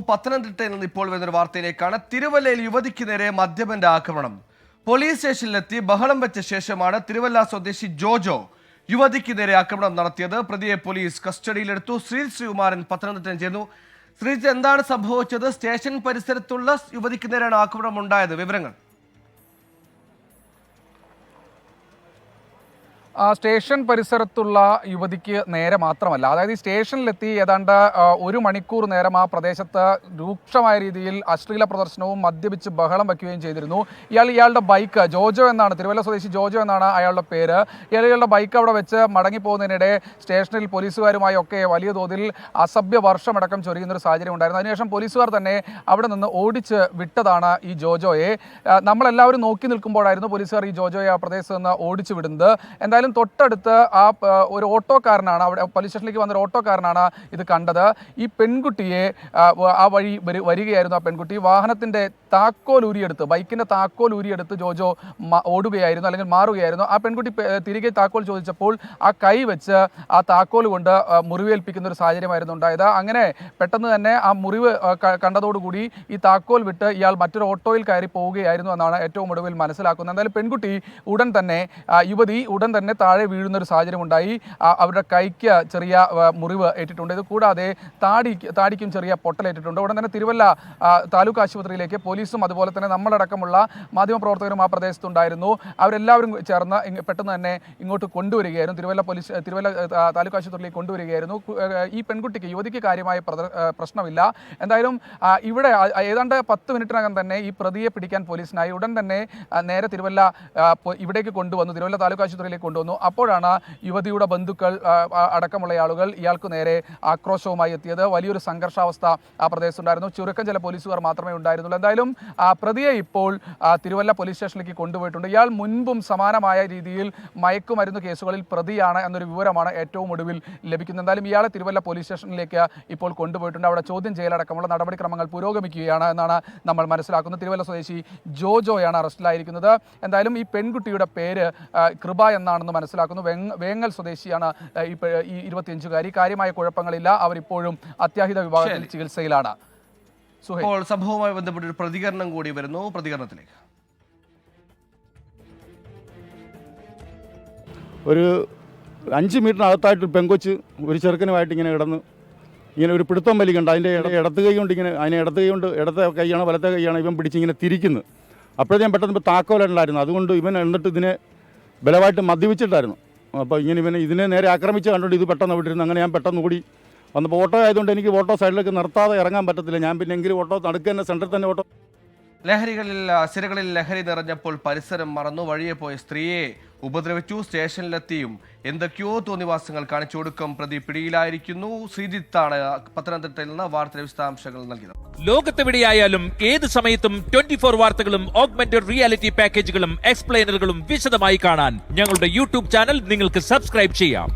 പത്തനംതിട്ടയിൽ നിന്ന് ഇപ്പോൾ വരുന്നൊരു വാർത്തയിലേക്കാണ് തിരുവല്ലയിൽ യുവതിക്ക് നേരെ മദ്യപന്റെ ആക്രമണം. പോലീസ് സ്റ്റേഷനിലെത്തി ബഹളം വെച്ച ശേഷമാണ് തിരുവല്ല സ്വദേശി ജോജോ യുവതിക്ക് നേരെ ആക്രമണം നടത്തിയത്. പ്രതിയെ പോലീസ് കസ്റ്റഡിയിലെടുത്തു. ശ്രീ ശ്രീകുമാരൻ പത്തനംതിട്ടയിൽ ചെയ്യുന്നു ശ്രീജിത്ത് എന്താണ് സംഭവിച്ചത്? സ്റ്റേഷൻ പരിസരത്തുള്ള യുവതിക്ക് നേരെയാണ് ആക്രമണം ഉണ്ടായത്. വിവരങ്ങൾ. സ്റ്റേഷൻ പരിസരത്തുള്ള യുവതിക്ക് നേരെ മാത്രമല്ല അതായത് ഈ സ്റ്റേഷനിലെത്തി ഏതാണ്ട് ഒരു മണിക്കൂർ നേരം ആ പ്രദേശത്ത് രൂക്ഷമായ രീതിയിൽ അശ്ലീല പ്രദർശനവും മദ്യപിച്ച് ബഹളം വയ്ക്കുകയും ചെയ്തിരുന്നു. ഇയാൾ ഇയാളുടെ ബൈക്ക് ജോജോ എന്നാണ് തിരുവല്ല സ്വദേശി ജോജോ എന്നാണ് അയാളുടെ പേര്. ഇയാൾ ഇയാളുടെ ബൈക്ക് അവിടെ വെച്ച് മടങ്ങിപ്പോകുന്നതിനിടെ സ്റ്റേഷനിൽ പോലീസുകാരുമായി ഒക്കെ വലിയ തോതിൽ അസഭ്യ വർഷമടക്കം ചൊരിയുന്ന ഒരു സാഹചര്യം ഉണ്ടായിരുന്നു. അതിനുശേഷം പോലീസുകാർ തന്നെ അവിടെ നിന്ന് ഓടിച്ച് വിട്ടതാണ് ഈ ജോജോയെ. നമ്മളെല്ലാവരും നോക്കി നിൽക്കുമ്പോഴായിരുന്നു പോലീസുകാർ ഈ ജോജോയെ ആ പ്രദേശത്ത് നിന്ന് ഓടിച്ചു വിടുന്നത്. എന്തായാലും തൊട്ടടുത്ത് ആ ഒരു ഓട്ടോക്കാരനാണ് അവിടെ പോലീസ് സ്റ്റേഷനിലേക്ക് വന്ന ഒരു ഓട്ടോക്കാരനാണ് ഇത് കണ്ടത്. ഈ പെൺകുട്ടിയെ ആ, വഴി വരികയായിരുന്നു ആ പെൺകുട്ടി. വാഹനത്തിന്റെ താക്കോൽ ഊരിയെടുത്ത് ബൈക്കിന്റെ താക്കോൽ ഊരിയെടുത്ത് ജോജോ ഓടുകയായിരുന്നു അല്ലെങ്കിൽ മാറുകയായിരുന്നു. ആ പെൺകുട്ടി തിരികെ താക്കോൽ ചോദിച്ചപ്പോൾ ആ കൈ വെച്ച് ആ താക്കോൽ കൊണ്ട് മുറിവേൽപ്പിക്കുന്ന ഒരു സാഹചര്യമായിരുന്നു ഉണ്ടായത്. അങ്ങനെ പെട്ടെന്ന് തന്നെ ആ മുറിവ് കണ്ടതോടുകൂടി ഈ താക്കോൽ വിട്ട് ഇയാൾ മറ്റൊരു ഓട്ടോയിൽ കയറി പോവുകയായിരുന്നു എന്നാണ് ഏറ്റവും ഒടുവിൽ മനസ്സിലാക്കുന്നത്. എന്തായാലും പെൺകുട്ടി ഉടൻ തന്നെ യുവതി ഉടൻ തന്നെ താഴെ വീഴുന്ന ഒരു സാഹചര്യം ഉണ്ടായി അവരുടെ കൈക്ക് ചെറിയ മുറിവ് ഏറ്റിട്ടുണ്ട്. ഇത് കൂടാതെ താടി താടിക്കും ചെറിയ പൊട്ടലേറ്റിട്ടുണ്ട് ഉടൻ തന്നെ തിരുവല്ല താലൂക്ക് ആശുപത്രിയിലേക്ക് പോലീസും അതുപോലെ തന്നെ നമ്മളടക്കമുള്ള മാധ്യമപ്രവർത്തകരും ആ പ്രദേശത്തുണ്ടായിരുന്നു. അവരെല്ലാവരും ചേർന്ന് പെട്ടെന്ന് തന്നെ ഇങ്ങോട്ട് കൊണ്ടുവരികയായിരുന്നു. തിരുവല്ല പോലീസ് തിരുവല്ല താലൂക്ക് ആശുപത്രിയിലേക്ക് കൊണ്ടുവരികയായിരുന്നു. ഈ പെൺകുട്ടിക്ക് യുവതിക്ക് കാര്യമായ പ്രശ്നമില്ല. എന്തായാലും ഇവിടെ ഏതാണ്ട് പത്ത് മിനിറ്റിനകം തന്നെ ഈ പ്രതിയെ പിടിക്കാൻ പോലീസിനായി ഉടൻ തന്നെ നേരെ തിരുവല്ല ഇവിടേക്ക് കൊണ്ടുവന്നു. തിരുവല്ല താലൂക്ക് ആശുപത്രിയിലേക്ക് കൊണ്ടുവന്നു. അപ്പോഴാണ് യുവതിയുടെ ബന്ധുക്കൾ അടക്കമുള്ള ആളുകൾ ഇയാൾക്ക് നേരെ ആക്രോശവുമായി എത്തിയത്. വലിയൊരു സംഘർഷാവസ്ഥ ആ പ്രദേശത്തുണ്ടായിരുന്നു. ചുരുക്കം ചില പോലീസുകാർ മാത്രമേ ഉണ്ടായിരുന്നുള്ളൂ. എന്തായാലും പ്രതിയെ ഇപ്പോൾ തിരുവല്ല പോലീസ് സ്റ്റേഷനിലേക്ക് കൊണ്ടുപോയിട്ടുണ്ട്. ഇയാൾ മുൻപും സമാനമായ രീതിയിൽ മയക്കുമരുന്ന് കേസുകളിൽ പ്രതിയാണ് എന്നൊരു വിവരമാണ് ഏറ്റവും ഒടുവിൽ ലഭിക്കുന്നത്. എന്തായാലും ഇയാളെ തിരുവല്ല പോലീസ് സ്റ്റേഷനിലേക്ക് ഇപ്പോൾ കൊണ്ടുപോയിട്ടുണ്ട്. അവിടെ ചോദ്യം ചെയ്യലടക്കമുള്ള നടപടിക്രമങ്ങൾ പുരോഗമിക്കുകയാണ് എന്നാണ് നമ്മൾ മനസ്സിലാക്കുന്നത്. തിരുവല്ല സ്വദേശി ജോജോയാണ് അറസ്റ്റിലായിരിക്കുന്നത്. എന്തായാലും ഈ പെൺകുട്ടിയുടെ പേര് കൃപ കൃപ എന്നാണെന്ന് മനസ്സിലാക്കുന്നു. വെങ്- വേങ്ങൽ സ്വദേശിയാണ് ഈ ഇരുപത്തിയഞ്ചുകാരി. കാര്യമായ കുഴപ്പങ്ങളില്ല. അവരിപ്പോഴും അത്യാഹിത വിഭാഗത്തിൽ ചികിത്സയിലാണ്. ഇപ്പോൾ സംഭവവുമായി ബന്ധപ്പെട്ട് ഒരു പ്രതികരണം കൂടി വരുന്നു. പ്രതികരണത്തിലേക്ക്. ഒരു അഞ്ച് മീറ്ററിനകത്തായിട്ട് പെങ്കൊച്ച് ഒരു ചെറുക്കനുമായിട്ട് ഇങ്ങനെ കിടന്ന് ഇങ്ങനെ ഒരു പിടുത്തം വലിക്കുണ്ട് അതിന്റെ ഇട- ഇടത്ത് കൈ കൊണ്ട് ഇങ്ങനെ അതിനെ ഇടത്ത് കൈ കൊണ്ട് ഇടത്തെ കൈയാണോ വലത്തെ കൈയാണ് ഇവൻ പിടിച്ച് ഇങ്ങനെ തിരിക്കുന്നത് ഞാൻ പെട്ടെന്ന് ഇപ്പോൾ താക്കോലുണ്ടായിരുന്നു അതുകൊണ്ട് ഇവൻ എന്നിട്ട് ഇതിനെ ബലമായിട്ട് മദ്യപിച്ചിട്ടായിരുന്നു അപ്പോൾ ഇങ്ങനെ ഇവനെ ഇതിനെ നേരെ ആക്രമിച്ച് കണ്ടുകൊണ്ട് ഇത് പെട്ടെന്ന് വിട്ടിരുന്നു അങ്ങനെ ഞാൻ പെട്ടെന്ന് കൂടി വന്നപ്പോൾ ഓട്ടോ ആയതുകൊണ്ട് എനിക്ക് ഓട്ടോ സൈഡിലേക്ക് നിർത്താതെ ഇറങ്ങാൻ പറ്റത്തില്ല. ഞാൻ പിന്നെ എങ്കിലും ഓട്ടോ നടുക്ക് തന്നെ സെന്ററിൽ തന്നെ ഓട്ടോ ലഹരികളിൽ സിരകളിൽ ലഹരി നിറഞ്ഞപ്പോൾ പരിസരം മറന്നു. വഴിയെ പോയ സ്ത്രീയെ ഉപദ്രവിച്ചു സ്റ്റേഷനിലെത്തിയും. എന്തൊക്കെയോ തോന്നിവാസങ്ങൾ കാണിച്ചു കൊടുക്കും. പ്രതി പിടിയിലായിരിക്കുന്നു. ശ്രീജിത്താണ് പത്തനംതിട്ടയിൽ നിന്ന് വാർത്തയുടെ വിശദാംശങ്ങൾ നൽകിയത്. ലോകത്തെവിടെയായാലും ഏത് സമയത്തും ട്വന്റി ഫോർ വാർത്തകളും ഓഗ്മെന്റഡ് റിയാലിറ്റി പാക്കേജുകളും എക്സ്പ്ലെയിനറുകളും വിശദമായി കാണാൻ ഞങ്ങളുടെ യൂട്യൂബ് ചാനൽ നിങ്ങൾക്ക് സബ്സ്ക്രൈബ് ചെയ്യാം.